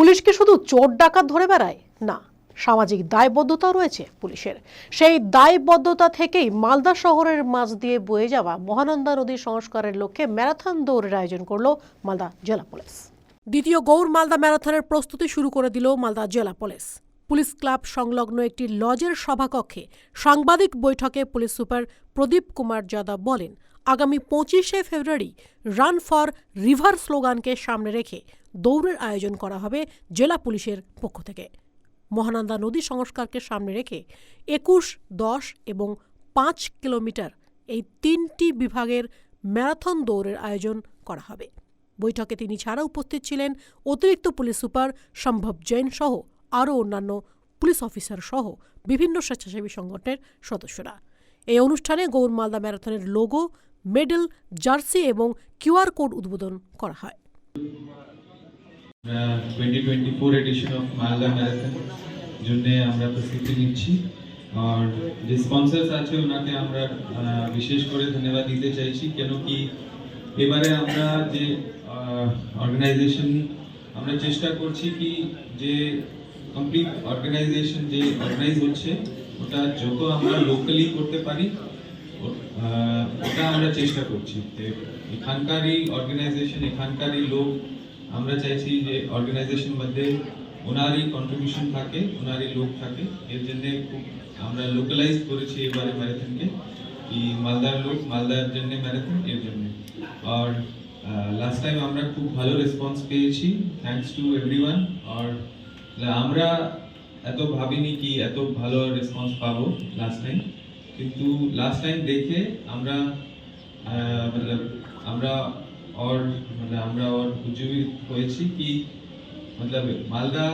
Police কি শুধু চোর ডাকাত ধরে বেড়ায়? না, সামাজিক দায়বদ্ধতা রয়েছে পুলিশের। সেই দায়বদ্ধতা থেকেই মালদা শহরের মাঝ দিয়ে বয়ে যাওয়া মহানন্দা নদী সংস্কারের লক্ষ্যে ম্যারাথন দৌড়ের আয়োজন করল মালদা জেলা পুলিশ। দ্বিতীয় গৌর মালদা ম্যারাথনের প্রস্তুতি শুরু করে দিল মালদা জেলা পুলিশ। পুলিশ ক্লাব সংলগ্ন একটি লজের সভাকক্ষে সাংবাদিক বৈঠকে পুলিশ সুপার প্রদীপ কুমার যাদব বলেন, আগামী পঁচিশে ফেব্রুয়ারি রান ফর রিভার স্লোগানকে সামনে রেখে দৌড়ের আয়োজন করা হবে জেলা পুলিশের পক্ষ থেকে। মহানন্দা নদী সংস্কারকে সামনে রেখে একুশ, দশ এবং পাঁচ কিলোমিটার এই তিনটি বিভাগের ম্যারাথন দৌড়ের আয়োজন করা হবে। বৈঠকে তিনি ছাড়া উপস্থিত ছিলেন অতিরিক্ত পুলিশ সুপার সম্ভব জৈন সহ আরও অন্যান্য পুলিশ অফিসার সহ বিভিন্ন স্বেচ্ছাসেবী সংগঠনের সদস্যরা। এই অনুষ্ঠানে গৌর মালদা ম্যারাথনের লোগো, মেডেল, জার্সি এবং কিউআর কোড উদ্বোধন করা হয়। আমরা প্রস্তুতি নিচ্ছি। আর যে স্পন্সর্স আছে, ওনাকে আমরা বিশেষ করে ধন্যবাদ দিতে চাইছি। কেন কি এবারে আমরা যে অর্গানাইজেশন আমরা চেষ্টা করছি কি যে কমপ্লিট অর্গানাইজেশন যে অর্গানাইজ হচ্ছে, ওটা যত আমরা লোকালি করতে পারি ওটা আমরা চেষ্টা করছি। এখানকারই অর্গানাইজেশন এখানকারই লোক, আমরা চাইছি যে অর্গানাইজেশন মধ্যে ওনারই কন্ট্রিবিউশন থাকে, ওনারই লোক থাকে। এর জন্য আমরা লোকালাইজ করেছি এবারে ম্যারাথনকে কি মালদার লোক, মালদার জন্য ম্যারাথন এর জন্য। আর লাস্ট টাইম আমরা খুব ভালো রেসপন্স পেয়েছি থ্যাঙ্কস টু এভরিওয়ান আর એટલે আমরা এত ভাবিনি কি এত ভালো রেসপন্স পাবো লাস্ট টাইম কিন্তু লাস্ট টাইম দেখে আমরা मतलब আমরা और मतलब আমরা और উজ্জীবিত হয়েছি কি मतलब মালদা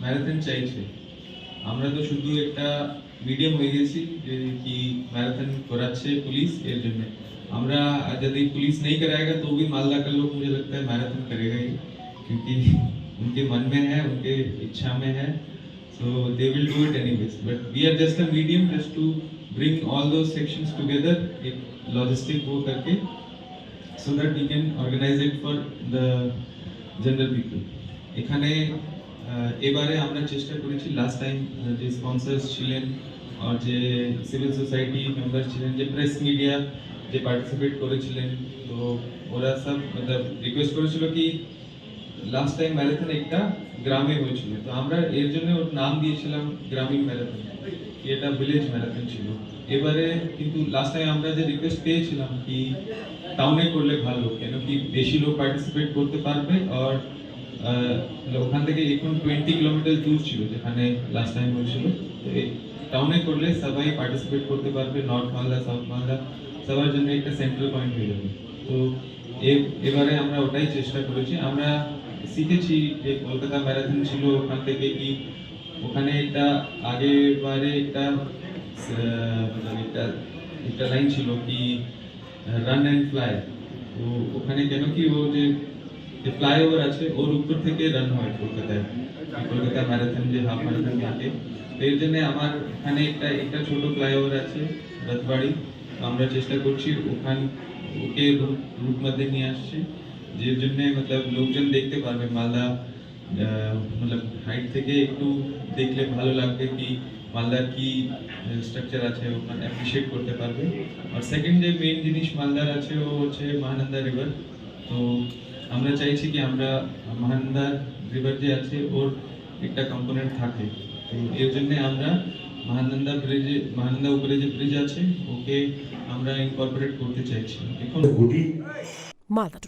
ম্যারাথন চাইছে আমরা তো শুধু একটা মিডিয়াম হয়ে গেছি যে কি ম্যারাথন করাচ্ছে পুলিশ এর জন্য আমরা यदि पुलिस नहीं कराएगा तो भी मालदा का लोग मुझे लगता है मैराथन करेगा ही क्योंकि उनके मन में है उनके इच्छा में है so they will do it anyways but we are just a medium just to bring all those sections together एक logistic वो करके so that we can organize it for the general people এখানে আহ, এবারে আমরা চেষ্টা করেছি লাস্ট টাইম যে sponsors ছিলেন আর যে সিভিল সোসাইটি মেম্বার ছিলেন যে প্রেস মিডিয়া যে পার্টিসিপেট করেছিলেন তো ওরা সব মতলব রিকোয়েস্ট করেছিল কি লাস্ট টাইম ম্যারাথন একটা গ্রামে হয়েছিল। তো আমরা এর জন্য ওর নাম দিয়েছিলাম গ্রামীণ ম্যারাথন এটা ভিলেজ ম্যারাথন ছিল। এবারে কিন্তু লাস্ট টাইম আমরা যে রিকোয়েস্ট পেয়েছিলাম কি টাউনে করলে ভালো, কেন কি বেশি লোক পার্টিসিপেট করতে পারবে? আর ওখান থেকে এখন টোয়েন্টি কিলোমিটার দূর ছিল যেখানে লাস্ট টাইম হয়েছিল। টাউনে করলে সবাই পার্টিসিপেট করতে পারবে নর্থ মালদা সাউথ মালদা সবার জন্য একটা সেন্ট্রাল পয়েন্ট হয়ে যাবে। তো এবারে আমরা ওটাই চেষ্টা করেছি। আমরা শিখেছি যে কলকাতা ম্যারাথন ছিল ওখান থেকে কি ওখানে একটা আগেবারে একটা মানে একটা একটা লাইন ছিল কি রান অ্যান্ড ফ্লাই তো ওখানে কেন কি ও যে ফ্লাইওভার আছে, ওর উপর থেকে রান হয় কলকাতায়। কলকাতা ম্যারাথন যে হাফ ম্যারাথন থাকে। এর জন্য আমার এখানে একটা একটা ছোট ফ্লাইওভার আছে, রথবাড়ি। আমরা চেষ্টা করছি ওখান, ওকে রুট মধ্যে নিয়ে আসছি। যে জন্য মতলব লোকজন দেখতে পারবে মালদা মতলব হাইট থেকে একটু দেখলে ভালো লাগবে কি মালদার কি স্ট্রাকচার আছে ওখানে অ্যাপ্রিসিয়েট করতে পারবে। আর সেকেন্ড যে মেইন জিনিস মালদার আছে ও হচ্ছে মহানন্দা রিভার তো আমরা চাইছি কি আমরা মহানন্দা রিভার যে আছে ওর একটা কম্পোনেন্ট থাকে। তো এর জন্য আমরা মহানন্দা ব্রিজে মহানন্দা উপরে যে ব্রিজ আছে ওকে আমরা ইনকর্পোরেট করতে চাইছি। এখন মালদা